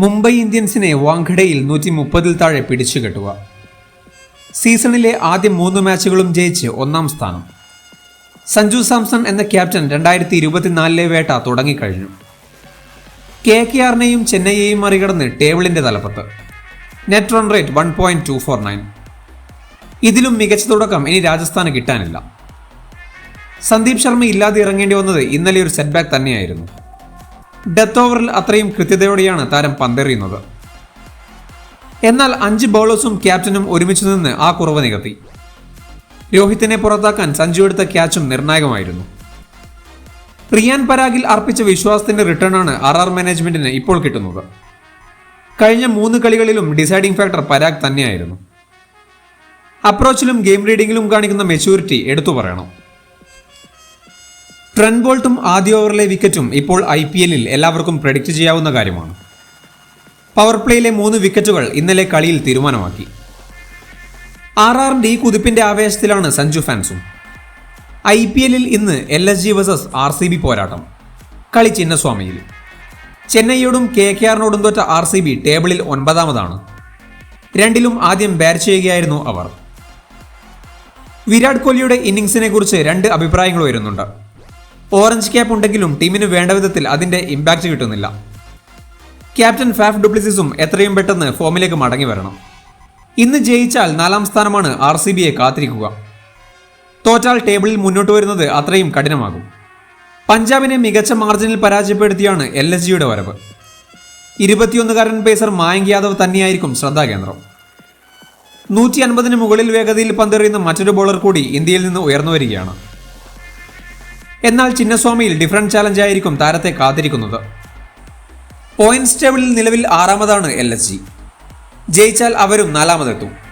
മുംബൈ ഇന്ത്യൻസിനെ വാങ്കഡയിൽ നൂറ്റി മുപ്പതിൽ താഴെ പിടിച്ചുകെട്ടുക സീസണിലെ ആദ്യ മൂന്ന് മാച്ചുകളും ജയിച്ച് ഒന്നാം സ്ഥാനം. സഞ്ജു സാംസൺ എന്ന ക്യാപ്റ്റൻ രണ്ടായിരത്തി ഇരുപത്തിനാലിലെ വേട്ട തുടങ്ങിക്കഴിഞ്ഞു. കെ കെ ആറിനെയും ചെന്നൈയെയും മറികടന്ന് ടേബിളിന്റെ തലപ്പത്ത്. Net run rate one point two four nine. ഇതിലും മികച്ച തുടക്കം ഇനി രാജസ്ഥാന് കിട്ടാനില്ല. സന്ദീപ് ശർമ്മ ഇല്ലാതെ ഇറങ്ങേണ്ടി വന്നത് ഇന്നലെ ഒരു സെറ്റ്ബാക്ക് തന്നെയായിരുന്നു. ഡെത്ത് ഓവറിൽ അത്രയും കൃത്യതയോടെയാണ് താരം പന്തെറിയുന്നത്. എന്നാൽ അഞ്ച് ബൗളേഴ്സും ക്യാപ്റ്റനും ഒരുമിച്ച് നിന്ന് ആ കുറവ് നികത്തി. രോഹിത്തിനെ പുറത്താക്കാൻ സഞ്ജു എടുത്ത ക്യാച്ചും നിർണായകമായിരുന്നു. റിയാൻ പരാഗിൽ അർപ്പിച്ച വിശ്വാസത്തിന്റെ റിട്ടേണാണ് ആർ ആർ മാനേജ്മെന്റിന് ഇപ്പോൾ കിട്ടുന്നത്. കഴിഞ്ഞ മൂന്ന് കളികളിലും ഡിസൈഡിംഗ് ഫാക്ടർ പരാഗ് തന്നെയായിരുന്നു. അപ്രോച്ചിലും ഗെയിം റീഡിംഗിലും കാണിക്കുന്ന മെച്യൂരിറ്റി എടുത്തു പറയണം. ട്രെൻ ബോൾട്ടും ആദ്യ ഓവറിലെ വിക്കറ്റും ഇപ്പോൾ ഐ പി എല്ലിൽ എല്ലാവർക്കും പ്രഡിക്റ്റ് ചെയ്യാവുന്ന കാര്യമാണ്. പവർ പ്ലേയിലെ മൂന്ന് വിക്കറ്റുകൾ ഇന്നലെ കളിയിൽ തീരുമാനമാക്കി. ആർ ആർ ഈ കുതിപ്പിന്റെ ആവേശത്തിലാണ് സഞ്ജു ഫാൻസും. ഐ പി എല്ലിൽ ഇന്ന് L S G versus R C B പോരാട്ടം. കളി ചിന്നസ്വാമിയിൽ. ചെന്നൈയോടും കെ കെ ആറിനോടും തോറ്റ ആർ സി ബി ടേബിളിൽ ഒൻപതാമതാണ്. രണ്ടിലും ആദ്യം ബാറ്റ് ചെയ്യുകയായിരുന്നു അവർ. വിരാട് കോഹ്ലിയുടെ ഇന്നിംഗ്സിനെ കുറിച്ച് രണ്ട് അഭിപ്രായങ്ങൾ വരുന്നുണ്ട് ഓറഞ്ച് ക്യാപ്പ് ഉണ്ടെങ്കിലും ടീമിന് വേണ്ട വിധത്തിൽ അതിന്റെ ഇമ്പാക്റ്റ് കിട്ടുന്നില്ല. ക്യാപ്റ്റൻ ഫാഫ് ഡുപ്ലിസിസും എത്രയും പെട്ടെന്ന് ഫോമിലേക്ക് മടങ്ങി വരണം. ഇന്ന് ജയിച്ചാൽ നാലാം സ്ഥാനമാണ് ആർ സി ബിയെ കാത്തിരിക്കുക. തോറ്റാൽ ടേബിളിൽ മുന്നോട്ട് വരുന്നത് അത്രയും കഠിനമാകും. പഞ്ചാബിനെ മികച്ച മാർജിനിൽ പരാജയപ്പെടുത്തിയാണ് എൽ എസ് ജിയുടെ വരവ്. ഇരുപത്തിയൊന്നുകാരൻ പേസർ മായങ്ക് യാദവ് തന്നെയായിരിക്കും ശ്രദ്ധാകേന്ദ്രം നൂറ്റി അൻപതിന് മുകളിൽ വേഗതയിൽ പന്തെറിയുന്ന മറ്റൊരു ബോളർ കൂടി ഇന്ത്യയിൽ നിന്ന് ഉയർന്നു വരികയാണ്. എന്നാൽ ചിന്നസ്വാമിയിൽ ഡിഫറന്റ് ചാലഞ്ച് ആയിരിക്കും താരത്തെ കാത്തിരിക്കുന്നത്. പോയിന്റ്സ് ടേബിളിൽ നിലവിൽ ആറാമതാണ് എൽ എസ് ജി ജയിച്ചാൽ അവരും നാലാമതെത്തും.